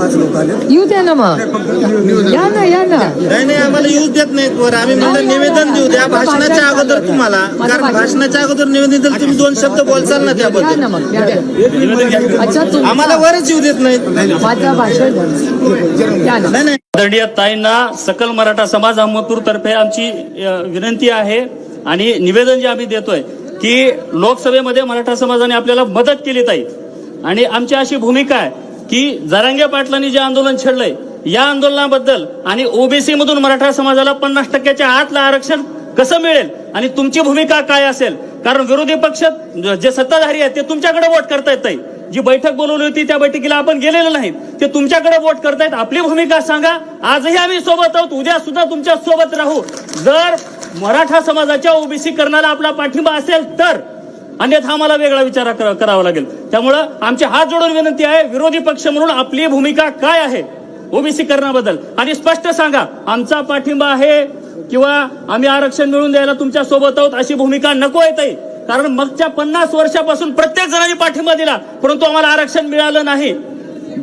पाच लोक आले. येऊ द्या ना मग. या ना या ना. नाही नाही आम्हाला येऊच देत नाहीत वर. आम्ही म्हणलं निवेदन देऊ द्या. भाषणाच्या अगोदर तुम्हाला. कारण भाषणाच्या अगोदर निवेदन दिलं तुम्ही दोन शब्द बोलचाल ना या ना त्याबद्दल मग या. अच्छा आम्हाला वरच येऊ देत नाहीत. माझा भाषण. या ना. नाही नाही. आदरणीय ताईंना सकल मराठा समाज अहमदपूर तर्फे आमची अ, विनंती आहे आणि निवेदन जे आम्ही देतोय की लोकसभेमध्ये मराठा समाजाने आपल्याला मदत केली ताई. आणि आमची अशी भूमिका आहे की जरांगे पाटलांनी जे आंदोलन छेडलंय या आंदोलनाबद्दल आणि ओबीसी मधून मराठा समाजाला पन्नास टक्क्याच्या आतलं आरक्षण कसं मिळेल आणि तुमची भूमिका काय असेल? कारण विरोधी पक्ष जे सत्ताधारी आहेत ते तुमच्याकडे वोट करतायत ताई जी बैठक बोलवली होती त्या बैठकीला आपण गेलेलो नाहीत. ते तुमच्याकडे वोट करतायत. आपली भूमिका सांगा. आजही आम्ही सोबत आहोत. उद्या सुद्धा तुमच्यासोबत राहू. जर मराठा समाजाच्या ओबीसी करणारा आपला पाठिंबा असेल तर अन्यथा आम्हाला वेगळा विचार करावा लागेल. त्यामुळं आमची हात जोडून विनंती आहे विरोधी पक्ष म्हणून आपली भूमिका काय आहे? ओबीसी करण्याबद्दल. आणि स्पष्ट सांगा आमचा पाठिंबा आहे किंवा आम्ही आरक्षण मिळून द्यायला तुमच्यासोबत आहोत अशी भूमिका नको आहे कारण मागच्या पन्नास वर्षापासून प्रत्येक जणांनी पाठिंबा दिला परंतु आम्हाला आरक्षण मिळालं नाही.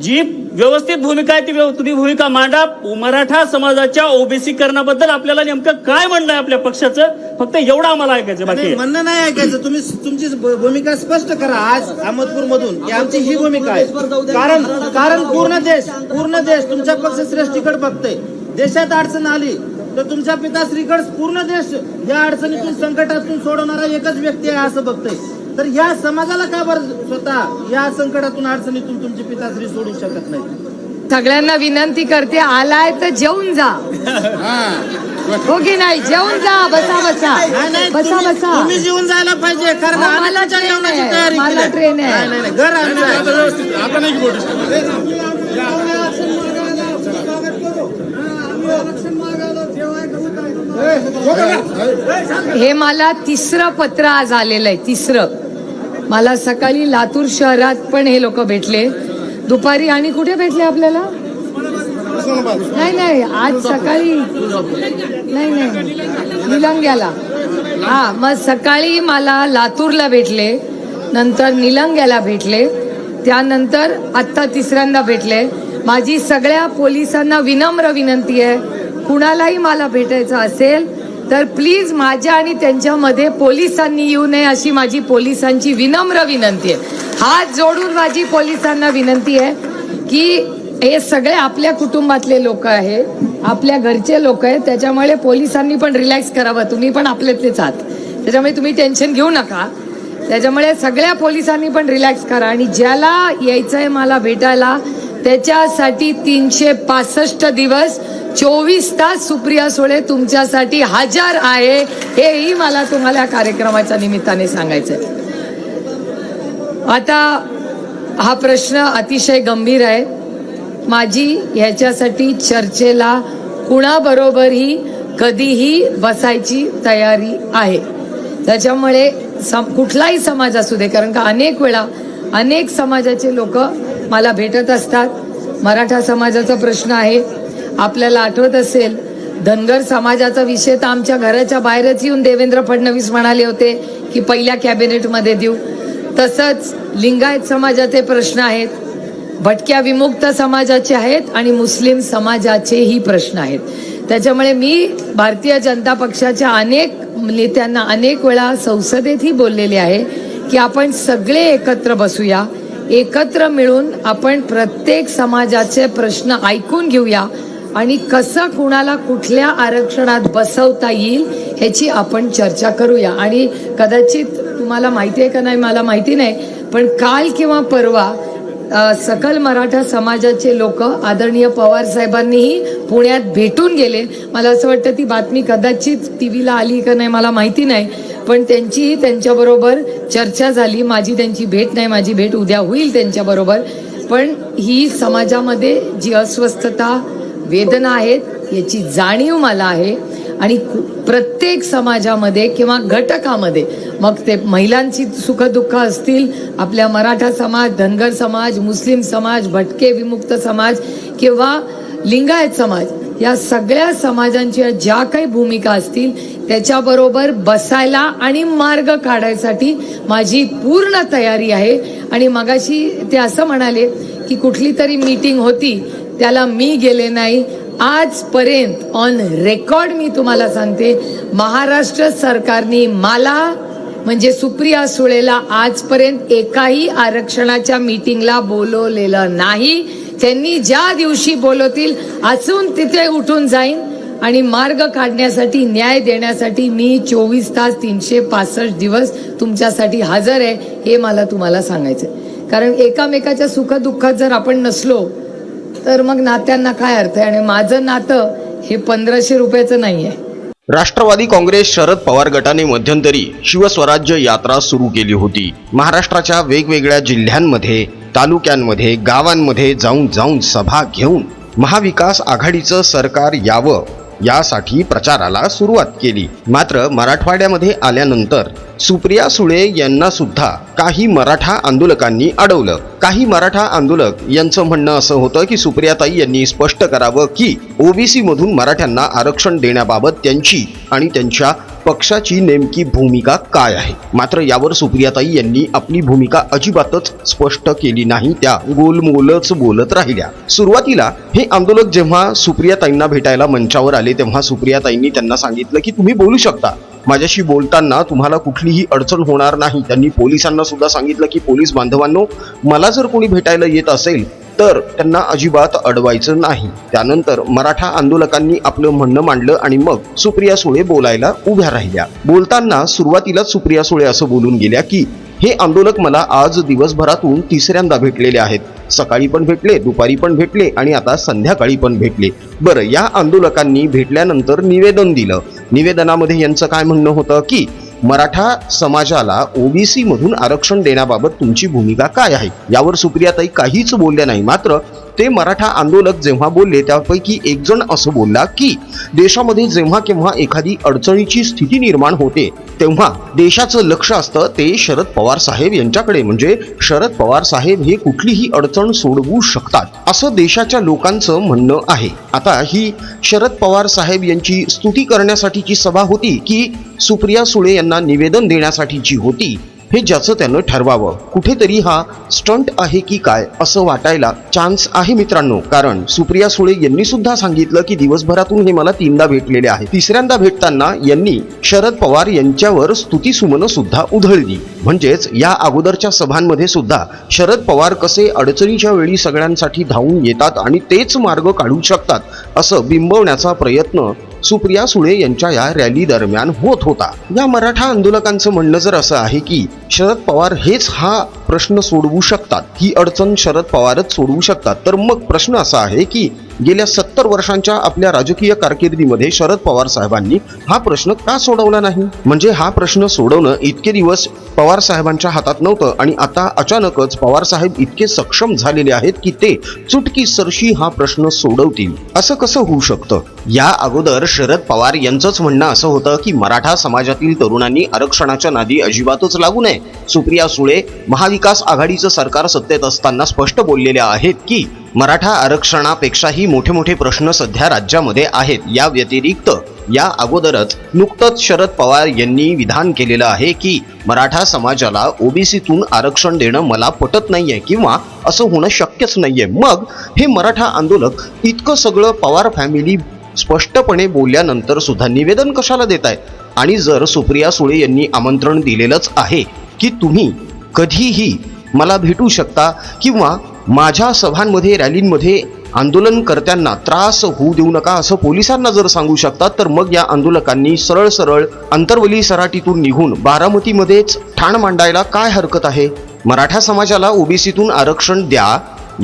जी व्यवस्थित भूमिका आहे ती तुम्ही भूमिका मांडा. मराठा समाजाच्या ओबीसी करण्याबद्दल आपल्याला नेमकं काय म्हणणं आहे आपल्या पक्षाचं? फक्त एवढं आम्हाला ऐकायचं बाकी. म्हणणं नाही ऐकायचं. तुम्ही तुमची भूमिका स्पष्ट करा आज अहमदपूर मधून की आमची ही भूमिका आहे. कारण कारण पूर्ण देश पूर्ण देश तुमच्या पक्ष श्रेष्ठीकडे बघतोय. देशात अडचण आली तर तुमच्या पिता श्रीकड पूर्ण देश या अडचणीतून संकटातून सोडवणारा एकच व्यक्ती आहे असं बघतोय. तर या समाजाला का बरं स्वतः या संकटातून अडचणीतून तुमची पिताश्री सोडू शकत नाही सगळ्यांना विनंती करते आलाय तर जेवून जा. हो. की नाही? जेवून जा बसा बसा. नाही, नाही, बसा तुम्ही- बसा. तुम्ही जेवून जायला पाहिजे कारण हो, आम्ही मला तुमच्या ट्रेन जेवणाची आहे, तयारी मला केली. ट्रेन आहे. नाही, नाही, नाही, घर आमचं आहे. हे मला तिसरं पत्र आज आलेलं आहे तिसरं. मला सकाळी लातूर शहरात पण हे लोक भेटले. दुपारी आणि कुठे भेटले आपल्याला? नाही नाही आज सकाळी. नाही नाही निलंग्याला. हा मग सकाळी मला लातूरला भेटले नंतर निलंग्याला भेटले त्यानंतर आत्ता तिसऱ्यांदा भेटले. माझी सगळ्या पोलिसांना विनम्र विनंती आहे कुणालाही मला भेटायचं असेल तर प्लीज माझ्या आणि त्यांच्यामध्ये पोलिसांनी येऊ नये अशी माझी पोलिसांची विनम्र विनंती आहे. हात जोडून माझी पोलिसांना विनंती आहे की हे सगळे आपल्या कुटुंबातले लोक आहे आपल्या घरचे लोक आहेत त्याच्यामुळे पोलिसांनी पण रिलॅक्स करावं तुम्ही पण आपल्यातलेच आहात. त्याच्यामुळे तुम्ही टेन्शन घेऊ नका. त्याच्यामुळे सगळ्या पोलिसांनी पण रिलॅक्स करा आणि ज्याला यायचं आहे मला भेटायला त्याच्यासाठी तीनशे पासष्ट दिवस चोवीस तास सुप्रिया सुळे तुमच्यासाठी हजर आहे. हेही मला तुम्हाला या कार्यक्रमाच्या निमित्ताने सांगायचंय. आता हा प्रश्न अतिशय गंभीर आहे. माझी ह्याच्यासाठी चर्चेला कुणाबरोबरही कधीही बसायची तयारी आहे. त्याच्यामुळे सम कुठलाही समाज असू दे कारण का अनेक वेळा अनेक समाजाचे लोक मला भेटत असतात. मराठा समाजाचा प्रश्न आहे. आपल्याला आठवत असेल धनगर समाजाचा विषय तर आमच्या घराच्या बाहेरच येऊन देवेंद्र फडणवीस म्हणाले होते की पहिल्या कॅबिनेटमध्ये देऊ. तसंच लिंगायत समाजाचे प्रश्न आहेत भटक्या विमुक्त समाजाचे आहेत आणि मुस्लिम समाजाचेही प्रश्न आहेत. त्याच्यामुळे मी भारतीय जनता पक्षाच्या अनेक नेत्यांना अनेक वेळा संसदेतही बोललेले आहे की आपण सगळे एकत्र बसूया एकत्र मिळून आपण प्रत्येक समाजाचे प्रश्न ऐकून घेऊया आणि कसं कुणाला कुठल्या आरक्षणात बसवता येईल ह्याची आपण चर्चा करूया. आणि कदाचित तुम्हाला माहिती आहे का नाही मला माहिती नाही पण काल किंवा परवा सकल मराठा समाजाचे लोक आदरणीय पवार साहेबांनीही पुण्यात भेटून गेले. मला असं वाटतं ती बातमी कदाचित टी व्हीला आली का नाही मला माहिती नाही पण त्यांचीही त्यांच्याबरोबर चर्चा झाली. माझी त्यांची भेट नाही माझी भेट उद्या होईल त्यांच्याबरोबर. पण ही समाजामध्ये जी अस्वस्थता वेदना आहेत याची जाणीव मला आहे. आणि प्रत्येक समाजामध्ये किंवा घटकामध्ये मग ते महिलांची सुखदुःख असतील आपल्या मराठा समाज धनगर समाज मुस्लिम समाज भटके विमुक्त समाज किंवा लिंगायत समाज या सगळ्या समाजांच्या ज्या काही भूमिका असतील त्याच्याबरोबर बसायला आणि मार्ग काढायसाठी माझी पूर्ण तयारी आहे. आणि मगाशी ते असं म्हणाले की कुठली तरी मीटिंग होती त्याला मी गेले नाही. आजपर्यंत ऑन रेकॉर्ड मी तुम्हाला सांगते महाराष्ट्र सरकारने मला म्हणजे सुप्रिया सुळेला आजपर्यंत एकाही आरक्षणाच्या मीटिंगला बोलवलेलं नाही. त्यांनी ज्या दिवशी बोलवतील असून तिथे उठून जाईन आणि मार्ग काढण्यासाठी न्याय देण्यासाठी मी चोवीस तास तीनशे पासष्ट दिवस तुमच्यासाठी हजर आहे हे मला तुम्हाला सांगायचं कारण एकामेकाच्या सुखदुःखात जर आपण नसलो तर मग नात्यांना काय अर्थ आहे? आणि माझं नातं हे पंधराशे रुपयाचं नाही आहे राष्ट्रवादी काँग्रेस शरद पवार गटाने मध्यंतरी शिवस्वराज्य यात्रा सुरू केली होती. महाराष्ट्राच्या वेगवेगळ्या जिल्ह्यांमध्ये तालुक्यांमध्ये गावांमध्ये जाऊन जाऊन सभा घेऊन महाविकास आघाडीचं सरकार यावं यासाठी प्रचाराला सुरुवात केली. मात्र मराठवाड्यामध्ये आल्यानंतर सुप्रिया सुळे यांना सुद्धा काही मराठा आंदोलकांनी अडवलं. काही मराठा आंदोलक यांचं म्हणणं असं होतं की सुप्रियाताई यांनी स्पष्ट करावं की ओबीसी मधून मराठ्यांना आरक्षण देण्याबाबत त्यांची आणि त्यांच्या पक्षाची नेमकी भूमिका काय आहे? मात्र यावर सुप्रियाताई यांनी आपली भूमिका अजिबातच स्पष्ट केली नाही. त्या गोलमोलच बोलत राहिल्या. सुरुवातीला हे आंदोलक जेव्हा सुप्रियाताईंना भेटायला मंचावर आले तेव्हा सुप्रियाताईंनी त्यांना सांगितलं की तुम्ही बोलू शकता. माझ्याशी बोलताना तुम्हाला कुठलीही अडचण होणार नाही. त्यांनी पोलिसांना सुद्धा सांगितलं की पोलीस बांधवांनो मला जर कोणी भेटायला येत असेल तर त्यांना अजिबात अडवायचं नाही. त्यानंतर मराठा आंदोलकांनी आपलं म्हणणं मांडलं आणि मग सुप्रिया सुळे बोलायला उभ्या राहिल्या. बोलताना सुरुवातीलाच सुप्रिया सुळे असं बोलून गेल्या की हे आंदोलक मला आज दिवसभरातून तिसऱ्यांदा भेटलेले आहेत. सकाळी पण भेटले दुपारी पण भेटले आणि आता संध्याकाळी पण भेटले. बरं या आंदोलकांनी भेटल्यानंतर निवेदन दिलं. निवेदनामध्ये यांचं काय म्हणणं होतं की मराठा समाजाला ओबीसी मधून आरक्षण देण्याबाबत तुमची भूमिका काय आहे? यावर सुप्रियाताई काहीच बोलल्या नाही. मात्र ते मराठा आंदोलक जेव्हा बोलले त्यापैकी एक जण असं बोलला की देशामध्ये जेव्हा केव्हा एखादी अडचणीची स्थिती निर्माण होते तेव्हा देशाचं लक्ष असतं ते शरद पवार साहेब यांच्याकडे. म्हणजे शरद पवार साहेब हे कुठलीही अडचण सोडवू शकतात असं देशाच्या लोकांचं म्हणणं आहे. आता ही शरद पवार साहेब यांची स्तुती करण्यासाठीची सभा होती की सुप्रिया सुळे यांना निवेदन देण्यासाठीची होती? हे ज्याचं त्यानं ठरवावं. कुठेतरी हा स्टंट आहे की काय असं वाटायला चान्स आहे मित्रांनो. कारण सुप्रिया सुळे यांनी सुद्धा सांगितलं की दिवसभरातून हे मला तीनदा भेटलेले आहे. तिसऱ्यांदा भेटताना यांनी शरद पवार यांच्यावर स्तुतीसुमनं सुद्धा उधळली. म्हणजेच या अगोदरच्या सभांमध्ये सुद्धा शरद पवार कसे अडचणीच्या वेळी सगळ्यांसाठी धावून येतात आणि तेच मार्ग काढू शकतात असं बिंबवण्याचा प्रयत्न सुप्रिया सुळे यांच्या या रॅली दरम्यान होत होता. या मराठा आंदोलकांचं म्हणणं जर असं आहे की शरद पवार हेच हा प्रश्न सोडवू शकतात. ही अडचण शरद पवारच सोडवू शकतात. तर मग प्रश्न असा आहे की गेल्या सत्तर वर्षांच्या आपल्या राजकीय कारकिर्दीमध्ये शरद पवार साहेबांनी हा प्रश्न का सोडवला नाही? म्हणजे हा प्रश्न सोडवणं इतके दिवस पवार साहेबांच्या हातात नव्हतं आणि आता अचानकच पवार साहेब इतके सक्षम झालेले आहेत की ते चुटकी सरशी हा प्रश्न सोडवतील. असं कसं होऊ शकतं? या अगोदर शरद पवार यांचंच म्हणणं असं होतं की मराठा समाजातील तरुणांनी आरक्षणाच्या नादी अजिबातच लागू नये. सुप्रिया सुळे महाविकास आघाडीचं सरकार सत्तेत असताना स्पष्ट बोललेल्या आहेत की मराठा आरक्षणापेक्षाही मोठे मोठे प्रश्न सध्या राज्यामध्ये आहेत. या व्यतिरिक्त या अगोदरच नुकतंच शरद पवार यांनी विधान केलेलं आहे की मराठा समाजाला ओबीसीतून आरक्षण देणं मला पटत नाहीये किंवा असं होणं शक्यच नाहीये. मग हे मराठा आंदोलक इतकं सगळं पवार फॅमिली स्पष्टपणे बोलल्यानंतर सुद्धा निवेदन कशाला देत आहे आणि जर सुप्रिया सुळे यांनी आमंत्रण दिलेलंच आहे की तुम्ही कधीही मला भेटू शकता किंवा माझ्या सभांमध्ये रॅलींमध्ये आंदोलनकर्त्यांना त्रास होऊ देऊ नका असं पोलिसांना जर सांगू शकतात तर मग या आंदोलकांनी सरळ सरळ अंतर्वली सराटीतून निघून बारामतीमध्येच ठाण मांडायला काय हरकत आहे? मराठा समाजाला ओबीसीतून आरक्षण द्या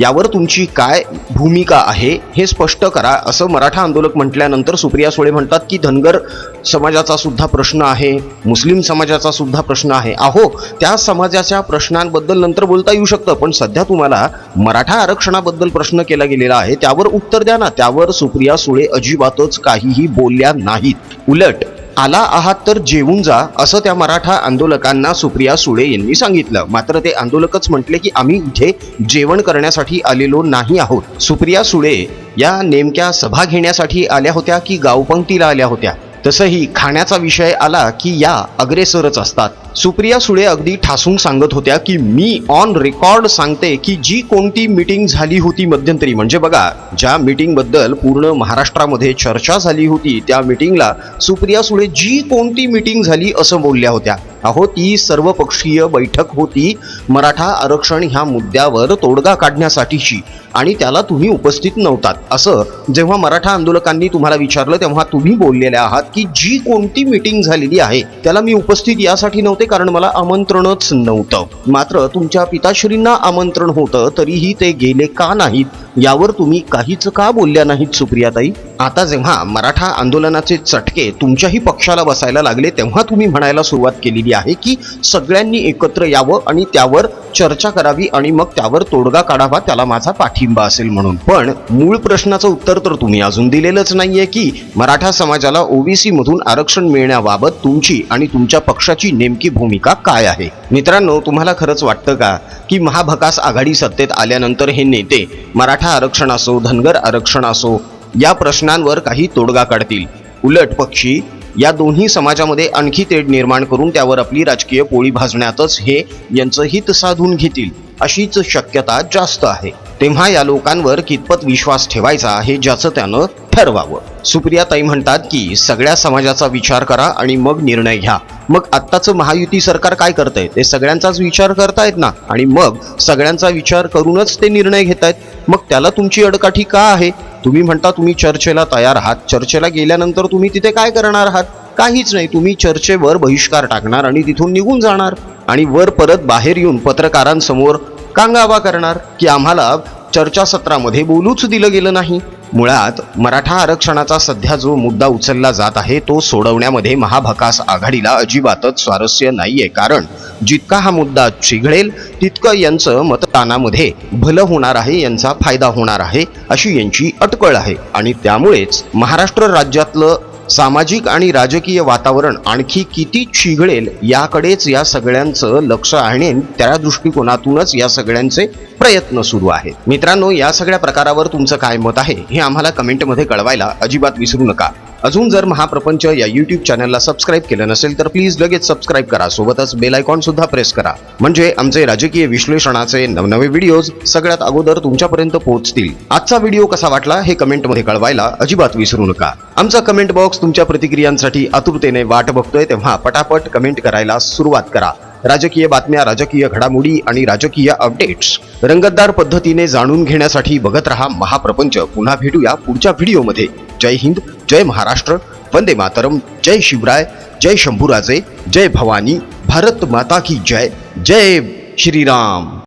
यावर तुमची काय भूमिका आहे हे स्पष्ट करा. असं मराठा आंदोलक म्हटल्यानंतर सुप्रिया सुळे म्हणतात की धनगर समाजाचा सुद्धा प्रश्न आहे मुस्लिम समाजाचा सुद्धा प्रश्न आहे. अहो त्या समाजाच्या प्रश्नांबद्दल नंतर बोलता येऊ शकतं पण सध्या तुम्हाला मराठा आरक्षणाबद्दल प्रश्न केला गेलेला आहे त्यावर उत्तर द्या ना. त्यावर सुप्रिया सुळे अजिबातच काहीही बोलल्या नाहीत. उलट आला आहात तर जेवून जा असं त्या मराठा आंदोलकांना सुप्रिया सुळे यांनी सांगितलं. मात्र ते आंदोलकच म्हटले की आम्ही इथे जेवण करण्यासाठी आलेलो नाही आहोत. सुप्रिया सुळे या नेमक्या सभा घेण्यासाठी आल्या होत्या की गावपंक्तीला आल्या होत्या? तसंही खाण्याचा विषय आला की या अग्रेसरच असतात. सुप्रिया सुळे अगदी ठासून सांगत होत्या की मी ऑन रेकॉर्ड सांगते की जी कोणती मीटिंग झाली होती मध्यंतरी. म्हणजे बघा ज्या मीटिंगबद्दल पूर्ण महाराष्ट्रामध्ये चर्चा झाली होती त्या मीटिंगला सुप्रिया सुळे जी कोणती मीटिंग झाली असं बोलल्या होत्या. अहो ती सर्वपक्षीय बैठक होती. मराठा आरक्षण ह्या मुद्द्यावर तोडगा काढण्यासाठीची. आणि त्याला तुम्ही उपस्थित नव्हतात. असं जेव्हा मराठा आंदोलकांनी तुम्हाला विचारलं तेव्हा तुम्ही बोललेले आहात की जी कोणती मीटिंग झालेली आहे त्याला मी उपस्थित यासाठी नव्हते कारण मला आमंत्रणच नव्हतं. मात्र तुमच्या पिताश्रींना आमंत्रण होतं तरीही ते गेले का नाहीत? यावर तुम्ही काहीच का बोलल्या नाहीत सुप्रियाताई? आता जेव्हा मराठा आंदोलनाचे चटके तुमच्याही पक्षाला बसायला लागले तेव्हा तुम्ही म्हणायला सुरुवात केलेली आहे की सगळ्यांनी एकत्र यावं आणि त्यावर चर्चा करावी आणि मग त्यावर तोडगा काढावा त्याला माझा पाठिंबा असेल म्हणून. पण मूळ प्रश्नाचं उत्तर तर तुम्ही अजून दिलेलंच नाहीये की मराठा समाजाला ओबीसी मधून आरक्षण मिळण्याबाबत तुमची आणि तुमच्या पक्षाची नेमकी भूमिका काय आहे? मित्रांनो तुम्हाला खरंच वाटतं का की महाभकास आघाडी सत्तेत आल्यानंतर हे नेते मराठा आरक्षण असो धनगर आरक्षण असो या प्रश्नांवर काही तोडगा काढतील. उलट पक्षी या दोन्ही समाजामध्ये आणखी तेढ निर्माण करून त्यावर आपली राजकीय पोळी भाजण्यातच हे यांचं हित साधून घेतील अशीच शक्यता जास्त आहे. तेव्हा या लोकांवर कितपत विश्वास ठेवायचा हे ज्याचं त्यानं ठरवावं. सुप्रिया ताई म्हणतात की सगळ्या समाजाचा विचार करा आणि मग निर्णय घ्या. मग आत्ताचं महायुती सरकार काय करतंय? ते सगळ्यांचाच विचार करतायत ना? आणि मग सगळ्यांचा विचार करूनच ते निर्णय घेत आहेत मग त्याला तुमची अडकाठी का आहे? तुम्ही म्हणता तुम्ही चर्चेला तयार आहात. चर्चेला गेल्यानंतर तुम्ही तिथे काय करणार आहात? काहीच नाही. तुम्ही चर्चेवर बहिष्कार टाकणार आणि तिथून निघून जाणार आणि वर परत बाहेर येऊन पत्रकारांसमोर कांगावा करणार की आम्हाला चर्चासत्रामध्ये बोलूच दिलं गेलं नाही. मुळात मराठा आरक्षणाचा सध्या जो मुद्दा उचलला जात आहे तो सोडवण्यामध्ये महाभकास आघाडीला अजिबातच स्वारस्य नाहीये. कारण जितका हा मुद्दा चिघळेल तितकं यांचं मतदानामध्ये भलं होणार आहे यांचा फायदा होणार आहे अशी यांची अटकळ आहे. आणि त्यामुळेच महाराष्ट्र राज्यातलं सामाजिक आणि राजकीय वातावरण आणखी किती चिघळेल याकडेच या सगळ्यांचं लक्ष आहे. त्या दृष्टिकोनातूनच या सगळ्यांचे प्रयत्न सुरू आहेत. मित्रांनो या सगळ्या प्रकारावर तुमचं काय मत आहे हे आम्हाला कमेंटमध्ये कळवायला अजिबात विसरू नका. अजून जर महाप्रपंच या युट्यूब चॅनलला सबस्क्राईब केलं नसेल तर प्लीज लगेच सबस्क्राईब करा. सोबतच बेल आयकॉन सुद्धा प्रेस करा. म्हणजे आमचे राजकीय विश्लेषणाचे नवनवे व्हिडिओज सगळ्यात अगोदर तुमच्यापर्यंत पोहोचतील. आजचा व्हिडिओ कसा वाटला हे कमेंटमध्ये कळवायला अजिबात विसरू नका. आमचा कमेंट बॉक्स तुमच्या प्रतिक्रियांसाठी आतुरतेने वाट बघतोय तेव्हा पटापट कमेंट करायला सुरुवात करा. राजकीय बातम्या राजकीय घडामोडी आणि राजकीय अपडेट्स रंगतदार पद्धतीने जाणून घेण्यासाठी बघत रहा महाप्रपंच. पुन्हा भेटूया पुढच्या व्हिडिओमध्ये जय हिंद जय महाराष्ट्र वंदे मातरम जय शिवराय जय शंभूराजे जय भवानी भारत माता की जय जय श्रीराम।